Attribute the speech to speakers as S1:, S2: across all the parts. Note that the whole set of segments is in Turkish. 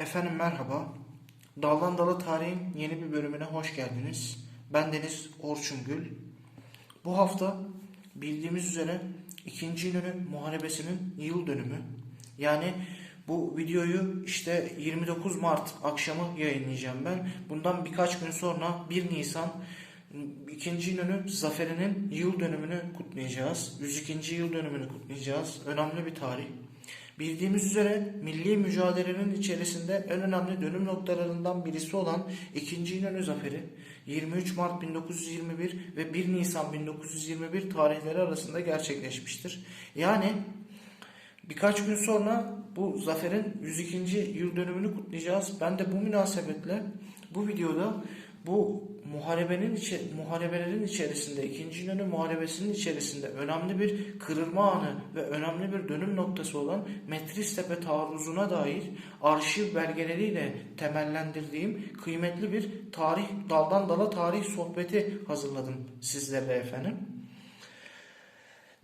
S1: Efendim merhaba. Daldan Dala Tarih'in yeni bir bölümüne hoş geldiniz. Ben Deniz Orçun Gül. Bu hafta bildiğimiz üzere 2. İnönü Muharebesi'nin yıl dönümü. Yani bu videoyu işte 29 Mart akşamı yayınlayacağım ben. Bundan birkaç gün sonra 1 Nisan 2. İnönü zaferinin yıl dönümünü kutlayacağız. 102. yıl dönümünü kutlayacağız. Önemli bir tarih. Bildiğimiz üzere milli mücadelenin içerisinde en önemli dönüm noktalarından birisi olan 2. İnönü Zaferi 23 Mart 1921 ve 1 Nisan 1921 tarihleri arasında gerçekleşmiştir. Yani birkaç gün sonra bu zaferin 102. yıl dönümünü kutlayacağız. Ben de bu münasebetle bu videoda bu muharebenin içi, muharebelerin içerisinde, ikinci İnönü muharebesinin içerisinde önemli bir kırılma anı ve önemli bir dönüm noktası olan Metristepe taarruzuna dair arşiv belgeleriyle temellendirdiğim kıymetli bir tarih, daldan dala tarih sohbeti hazırladım sizlere efendim.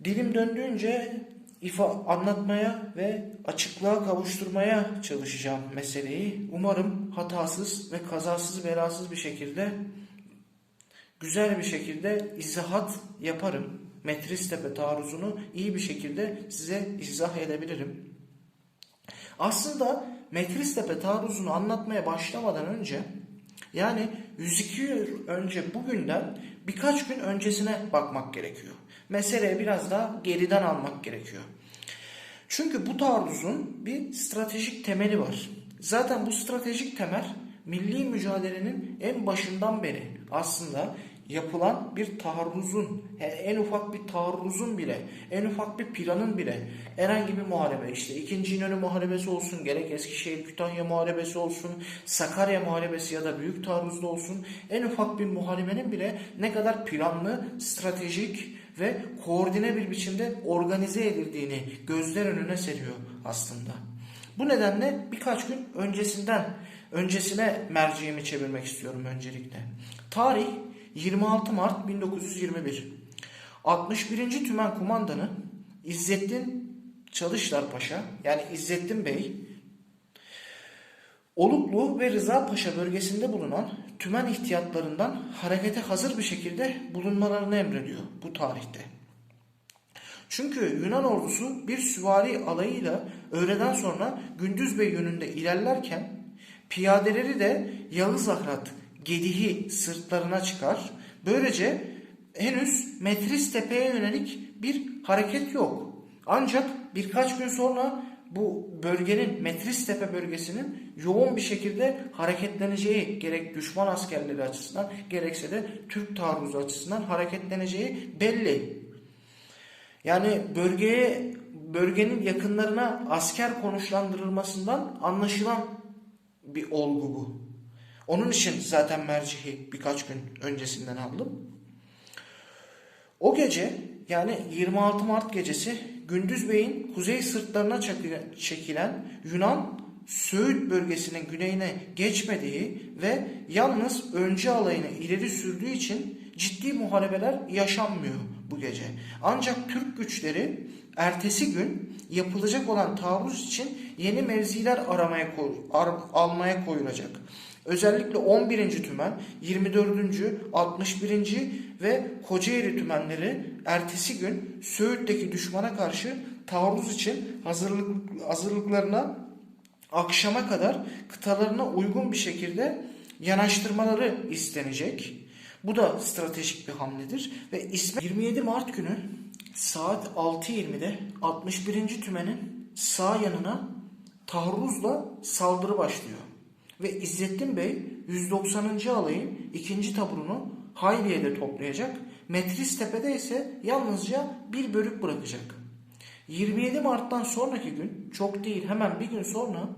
S1: Dilim döndüğünce ifa anlatmaya ve açıklığa kavuşturmaya çalışacağım meseleyi. Umarım hatasız ve kazasız belasız bir şekilde güzel bir şekilde izahat yaparım. Metristepe taarruzunu iyi bir şekilde size izah edebilirim. Aslında Metristepe taarruzunu anlatmaya başlamadan önce yani 102 yıl önce bugünden birkaç gün öncesine bakmak gerekiyor. Meseleye biraz daha geriden almak gerekiyor. Çünkü bu taarruzun bir stratejik temeli var. Zaten bu stratejik temel milli mücadelenin en başından beri aslında yapılan bir taarruzun, en ufak bir taarruzun bile, en ufak bir planın bile herhangi bir muharebe işte ikinci İnönü muharebesi olsun, gerek Eskişehir Kütahya muharebesi olsun, Sakarya muharebesi ya da büyük taarruzda olsun en ufak bir muharebenin bile ne kadar planlı, stratejik ve koordine bir biçimde organize edildiğini gözler önüne seriyor aslında. Bu nedenle birkaç gün öncesinden öncesine merciğimi çevirmek istiyorum öncelikle. Tarih 26 Mart 1921. 61. Tümen Kumandanı İzzettin Çalışlar Paşa yani İzzettin Bey Oluklu ve Rıza Paşa bölgesinde bulunan tümen ihtiyatlarından harekete hazır bir şekilde bulunmalarını emrediyor bu tarihte. Çünkü Yunan ordusu bir süvari alayıyla öğleden sonra Gündüzbey yönünde ilerlerken piyadeleri de Yağız Ahrat Gedihi sırtlarına çıkar. Böylece henüz Metris Tepe'ye yönelik bir hareket yok. Ancak birkaç gün sonra bu bölgenin Metris Tepe bölgesinin yoğun bir şekilde hareketleneceği gerek düşman askerleri açısından gerekse de Türk taarruzu açısından hareketleneceği belli. Yani bölgeye bölgenin yakınlarına asker konuşlandırılmasından anlaşılan bir olgu bu. Onun için zaten mercihi birkaç gün öncesinden aldım. O gece yani 26 Mart gecesi Gündüz Bey'in kuzey sırtlarına çekilen Yunan Söğüt bölgesinin güneyine geçmediği ve yalnız öncü alayını ileri sürdüğü için ciddi muharebeler yaşanmıyor bu gece. Ancak Türk güçleri ertesi gün yapılacak olan taarruz için yeni mevziler aramaya koy, ar, almaya koyulacak. Özellikle 11. tümen, 24. 61. ve Kocaeli tümenleri ertesi gün Söğüt'teki düşmana karşı taarruz için hazırlık, hazırlıklarına akşama kadar kıtalarına uygun bir şekilde yanaştırmaları istenecek. Bu da stratejik bir hamledir ve ismi 27 Mart günü saat 6.20'de 61. tümenin sağ yanına taarruzla saldırı başlıyor. Ve İzzettin Bey 190. alayın ikinci taburunu Hayriye'de toplayacak. Metris Tepe'de ise yalnızca bir bölük bırakacak. 27 Mart'tan sonraki gün çok değil hemen bir gün sonra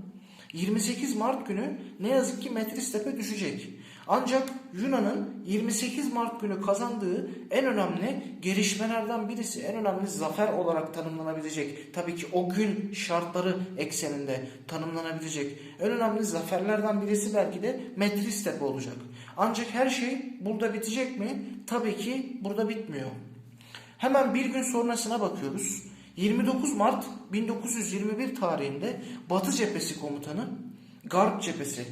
S1: 28 Mart günü ne yazık ki Metris Tepe düşecek. Ancak Yunan'ın 28 Mart günü kazandığı en önemli gelişmelerden birisi, en önemli zafer olarak tanımlanabilecek. Tabii ki o gün şartları ekseninde tanımlanabilecek. En önemli zaferlerden birisi belki de Metristepe olacak. Ancak her şey burada bitecek mi? Tabii ki burada bitmiyor. Hemen bir gün sonrasına bakıyoruz. 29 Mart 1921 tarihinde Batı Cephesi Komutanı Garp Cephesi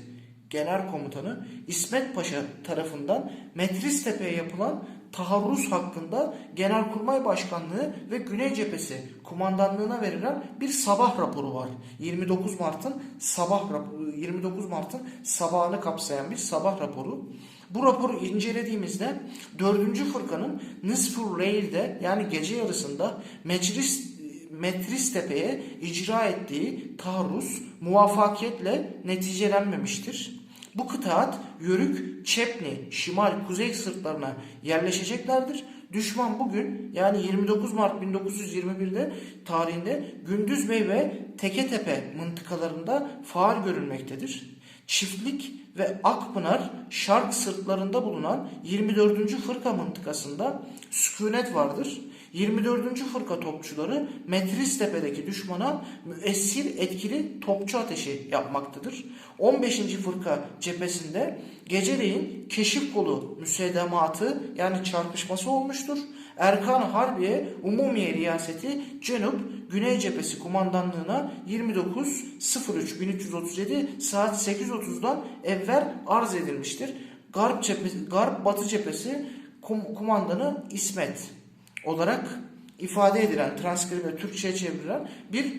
S1: Genel Komutanı İsmet Paşa tarafından Metristepe'ye yapılan taarruz hakkında Genelkurmay Başkanlığı ve Güney Cephesi kumandanlığına verilen bir sabah raporu var. 29 Mart'ın sabah raporu 29 Mart'ın sabahını kapsayan bir sabah raporu. Bu raporu incelediğimizde 4. fırkanın Nisfur Leyl'de yani gece yarısında meclis Metristepe'ye icra ettiği taarruz muvaffakiyetle neticelenmemiştir. Bu kıtaat Yörük, Çepni, Şimal, Kuzey Sırtlarına yerleşeceklerdir. Düşman bugün yani 29 Mart 1921'de tarihinde Gündüzbey ve Teketepe mıntıkalarında faal görülmektedir. Çiftlik ve Akpınar Şark sırtlarında bulunan 24. fırka mıntıkasında sükunet vardır. 24. fırka topçuları Metristepe'deki düşmana müessir etkili topçu ateşi yapmaktadır. 15. fırka cephesinde geceleyin keşif kolu müseddematı yani çarpışması olmuştur. Erkan Harbiye Umumiye Riyaseti Cenup Güney Cephesi Kumandanlığına 29.03.1337 saat 8.30'dan evvel arz edilmiştir. Garp, cephesi, Garp Batı Cephesi kum, kumandanı İsmet olarak ifade edilen, transkribe Türkçe'ye çevrilen bir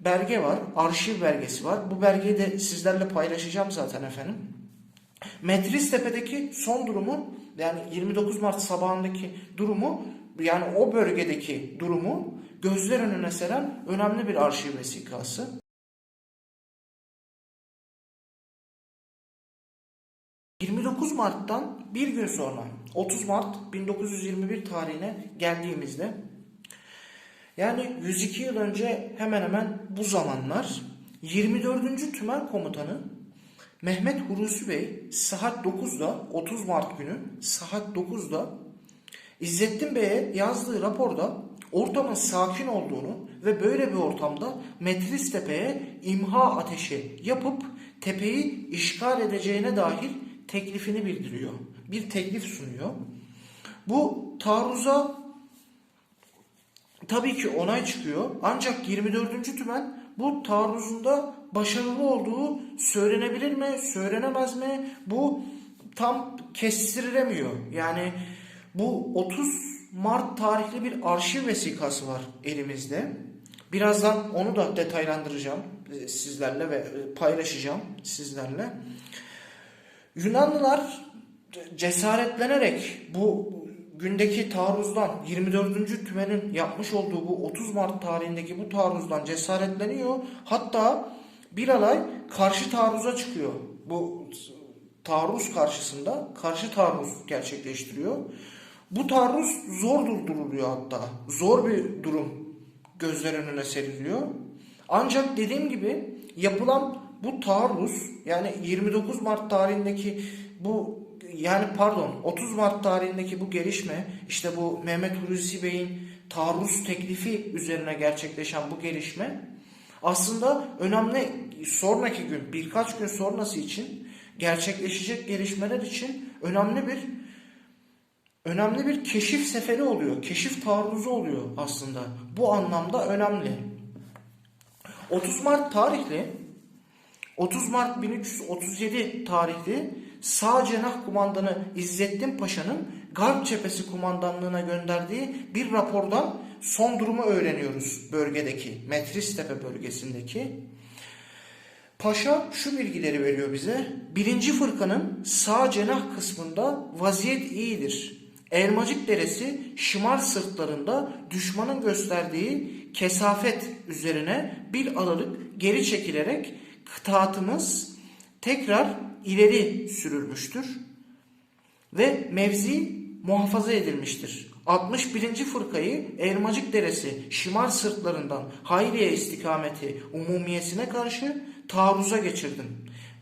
S1: belge var. Arşiv belgesi var. Bu belgeyi de sizlerle paylaşacağım zaten efendim. Metristepe'deki son durumu yani 29 Mart sabahındaki durumu yani o bölgedeki durumu gözler önüne seren önemli bir arşiv vesikası. ...29 Mart'tan bir gün sonra 30 Mart 1921 tarihine geldiğimizde yani 102 yıl önce hemen hemen bu zamanlar 24. Tümen Komutanı Mehmet Hulusi Bey saat 9'da 30 Mart günü saat 9'da İzzettin Bey'e yazdığı raporda ortamın sakin olduğunu ve böyle bir ortamda Metris Tepe'ye imha ateşi yapıp tepeyi işgal edeceğine dair teklifini bildiriyor. Bir teklif sunuyor. Bu taarruza tabii ki onay çıkıyor. Ancak 24. tümen bu taarruzunda başarılı olduğu söylenebilir mi, söylenemez mi? Bu tam kestirilemiyor. Yani bu 30 Mart tarihli bir arşiv vesikası var elimizde. Birazdan onu da detaylandıracağım e, sizlerle ve e, paylaşacağım sizlerle. Yunanlılar cesaretlenerek bu gündeki taarruzdan 24. tümenin yapmış olduğu bu 30 Mart tarihindeki bu taarruzdan cesaretleniyor. Hatta bir alay karşı taarruza çıkıyor. Bu taarruz karşısında karşı taarruz gerçekleştiriyor. Bu taarruz zor durduruluyor hatta. Zor bir durum gözler önüne seriliyor. Ancak dediğim gibi yapılan bu taarruz yani 29 Mart tarihindeki bu yani pardon 30 Mart tarihindeki bu gelişme işte bu Mehmet Hulusi Bey'in taarruz teklifi üzerine gerçekleşen bu gelişme aslında önemli sonraki gün birkaç gün sonrası için gerçekleşecek gelişmeler için önemli bir önemli bir keşif seferi oluyor. Keşif taarruzu oluyor aslında. Bu anlamda önemli. 30 Mart tarihli 30 Mart 1337 tarihli Sağ Cenah Kumandanı İzzettin Paşa'nın Garp Cephesi Kumandanlığına gönderdiği bir rapordan son durumu öğreniyoruz bölgedeki, Metristepe bölgesindeki. Paşa şu bilgileri veriyor bize. Birinci fırkanın sağ cenah kısmında vaziyet iyidir. Elmacık Deresi şimal sırtlarında düşmanın gösterdiği kesafet üzerine bir aralık geri çekilerek kıtaatımız tekrar ileri sürülmüştür ve mevzi muhafaza edilmiştir. 61. fırkayı Elmacık Deresi şimal sırtlarından Hayriye istikameti umumiyesine karşı taarruza geçirdim.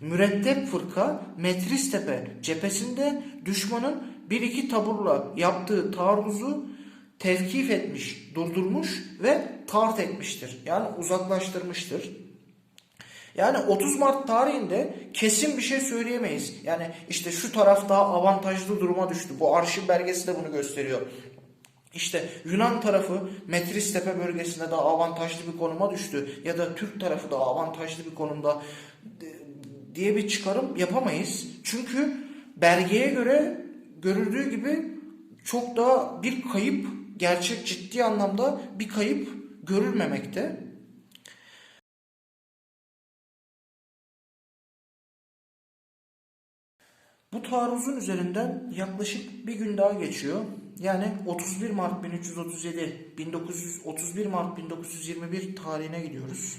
S1: Mürettep fırka Metristepe cephesinde düşmanın bir iki taburla yaptığı taarruzu tevkif etmiş, durdurmuş ve tart etmiştir. Yani uzaklaştırmıştır. Yani 30 Mart tarihinde kesin bir şey söyleyemeyiz. Yani işte şu taraf daha avantajlı duruma düştü. Bu arşiv belgesi de bunu gösteriyor. İşte Yunan tarafı Metristepe bölgesinde daha avantajlı bir konuma düştü. Ya da Türk tarafı daha avantajlı bir konumda diye bir çıkarım yapamayız. Çünkü belgeye göre görüldüğü gibi çok daha bir kayıp gerçek ciddi anlamda bir kayıp görülmemekte. Bu taarruzun üzerinden yaklaşık bir gün daha geçiyor. Yani 31 Mart 1337, 1931 Mart 1921 tarihine gidiyoruz.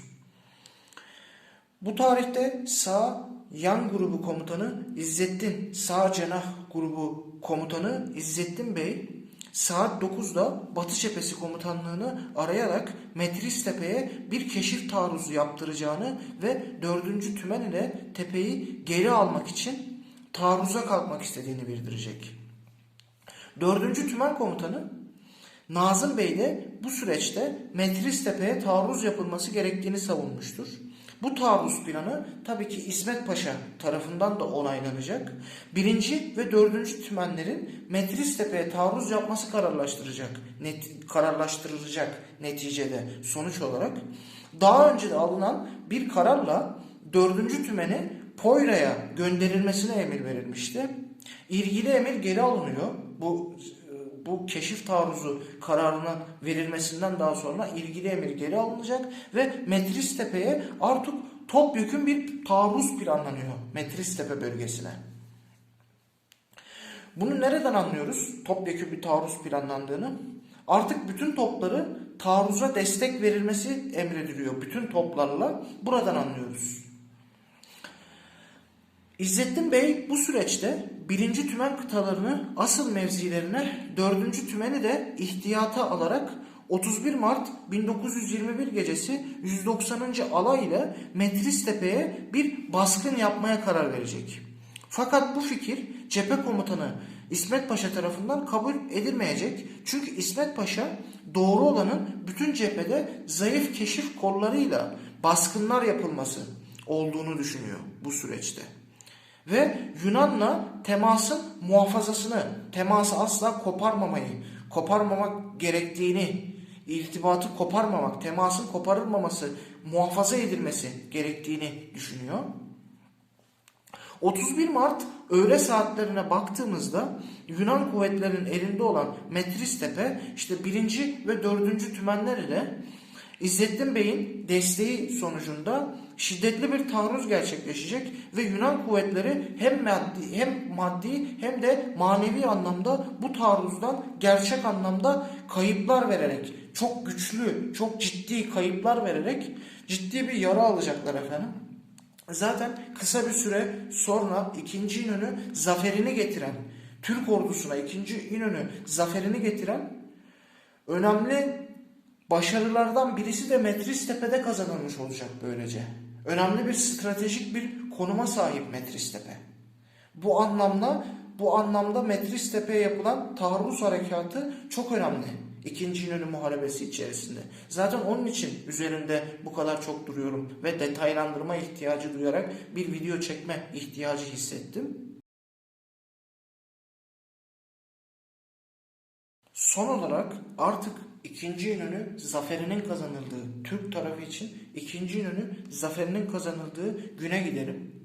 S1: Bu tarihte sağ yan grubu komutanı İzzettin, sağ cenah grubu komutanı İzzettin Bey saat 9'da Batı Cephesi komutanlığını arayarak Metris Tepe'ye bir keşif taarruzu yaptıracağını ve 4. tümen ile tepeyi geri almak için taarruza kalkmak istediğini bildirecek. 4. Tümen Komutanı Nazım Bey de bu süreçte Metris Tepe'ye taarruz yapılması gerektiğini savunmuştur. Bu taarruz planı tabii ki İsmet Paşa tarafından da onaylanacak. Birinci ve dördüncü tümenlerin Metris Tepe'ye taarruz yapması kararlaştıracak, net, kararlaştırılacak neticede sonuç olarak. Daha önce de alınan bir kararla dördüncü tümeni Poyra'ya gönderilmesine emir verilmişti. İlgili emir geri alınıyor. Bu bu keşif taarruzu kararına verilmesinden daha sonra ilgili emir geri alınacak ve Metris Tepe'ye artık topyekun bir taarruz planlanıyor Metris Tepe bölgesine. Bunu nereden anlıyoruz? Topyekun bir taarruz planlandığını. Artık bütün topları taarruza destek verilmesi emrediliyor. Bütün toplarla buradan anlıyoruz. İzzettin Bey bu süreçte birinci tümen kıtalarını asıl mevzilerine, dördüncü tümeni de ihtiyata alarak 31 Mart 1921 gecesi 190. alay ile Metris Tepe'ye bir baskın yapmaya karar verecek. Fakat bu fikir cephe komutanı İsmet Paşa tarafından kabul edilmeyecek. Çünkü İsmet Paşa doğru olanın bütün cephede zayıf keşif kollarıyla baskınlar yapılması olduğunu düşünüyor bu süreçte ve Yunan'la temasın muhafazasını, teması asla koparmamayı, koparmamak gerektiğini, irtibatı koparmamak, temasın koparılmaması, muhafaza edilmesi gerektiğini düşünüyor. 31 Mart öğle saatlerine baktığımızda Yunan kuvvetlerinin elinde olan Metris Tepe işte birinci ve dördüncü tümenler ile İzzettin Bey'in desteği sonucunda şiddetli bir taarruz gerçekleşecek ve Yunan kuvvetleri hem maddi hem maddi hem de manevi anlamda bu taarruzdan gerçek anlamda kayıplar vererek çok güçlü, çok ciddi kayıplar vererek ciddi bir yara alacaklar efendim. Zaten kısa bir süre sonra 2. İnönü zaferini getiren Türk ordusuna 2. İnönü zaferini getiren önemli başarılardan birisi de Metris Tepe'de kazanılmış olacak böylece. Önemli bir stratejik bir konuma sahip Metris Tepe. Bu anlamda bu anlamda Metris Tepe'ye yapılan taarruz harekatı çok önemli. İkinci İnönü Muharebesi içerisinde. Zaten onun için üzerinde bu kadar çok duruyorum ve detaylandırma ihtiyacı duyarak bir video çekme ihtiyacı hissettim. Son olarak artık ikinci İnönü zaferinin kazanıldığı Türk tarafı için ikinci İnönü zaferinin kazanıldığı güne gidelim.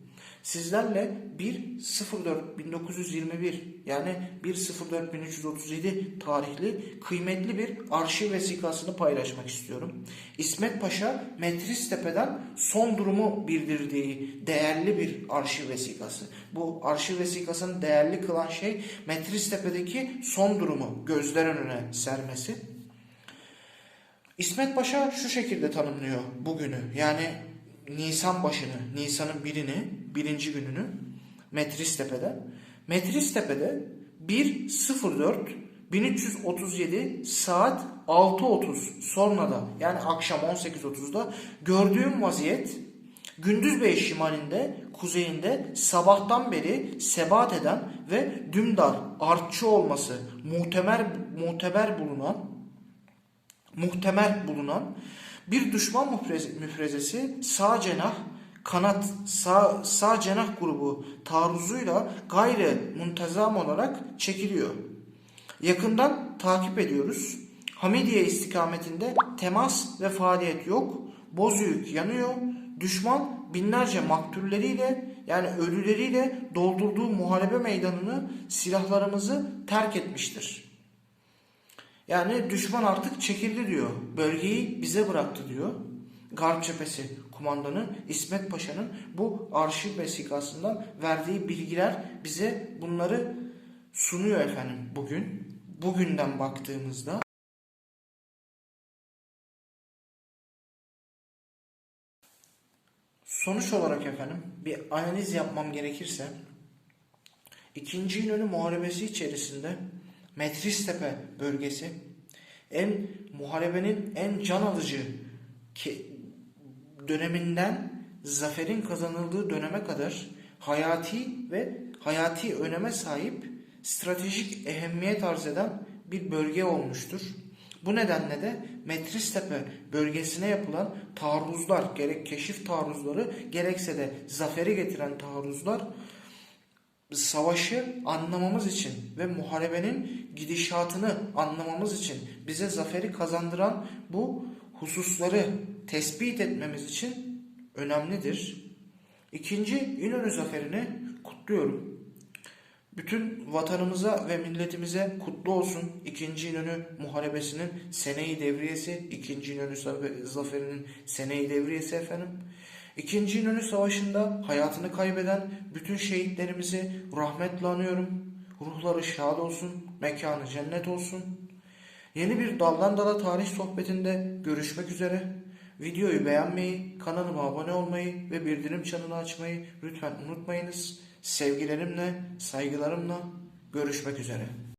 S1: Sizlerle 1.04.1921 yani 1.04.1337 tarihli kıymetli bir arşiv vesikasını paylaşmak istiyorum. İsmet Paşa Metris Tepe'den son durumu bildirdiği değerli bir arşiv vesikası. Bu arşiv vesikasını değerli kılan şey Metris Tepe'deki son durumu gözler önüne sermesi. İsmet Paşa şu şekilde tanımlıyor bugünü. Yani Nisan başını, Nisan'ın birini, birinci gününü Metris Tepe'de. Metris Tepe'de 1.04 1337 saat 6.30 sonra da yani akşam 18.30'da gördüğüm vaziyet Gündüzbey şimalinde, kuzeyinde sabahtan beri sebat eden ve dümdar, artçı olması muhtemer, muteber bulunan muhtemel bulunan bir düşman müfrezesi sağ cenah kanat sağ, sağ cenah grubu taarruzuyla gayri muntazam olarak çekiliyor. Yakından takip ediyoruz. Hamidiye istikametinde temas ve faaliyet yok. Bozüyük yanıyor. Düşman binlerce maktulleriyle yani ölüleriyle doldurduğu muharebe meydanını silahlarımızı terk etmiştir. Yani düşman artık çekildi diyor. Bölgeyi bize bıraktı diyor. Garp cephesi kumandanı İsmet Paşa'nın bu arşiv vesikasından verdiği bilgiler bize bunları sunuyor efendim bugün. Bugünden baktığımızda Sonuç olarak efendim bir analiz yapmam gerekirse İkinci İnönü Muharebesi içerisinde Metristepe bölgesi en muharebenin en can alıcı döneminden zaferin kazanıldığı döneme kadar hayati ve hayati öneme sahip stratejik ehemmiyet arz eden bir bölge olmuştur. Bu nedenle de Metristepe bölgesine yapılan taarruzlar, gerek keşif taarruzları gerekse de zaferi getiren taarruzlar savaşı anlamamız için ve muharebenin gidişatını anlamamız için bize zaferi kazandıran bu hususları tespit etmemiz için önemlidir. İkinci İnönü zaferini kutluyorum. Bütün vatanımıza ve milletimize kutlu olsun. İkinci İnönü Muharebesi'nin seneyi devriyesi, İkinci İnönü Zaferi'nin seneyi devriyesi efendim. İkinci İnönü Savaşı'nda hayatını kaybeden bütün şehitlerimizi rahmetle anıyorum. Ruhları şad olsun, mekanı cennet olsun. Yeni bir daldan dala tarih sohbetinde görüşmek üzere. Videoyu beğenmeyi, kanalıma abone olmayı ve bildirim çanını açmayı lütfen unutmayınız. Sevgilerimle, saygılarımla görüşmek üzere.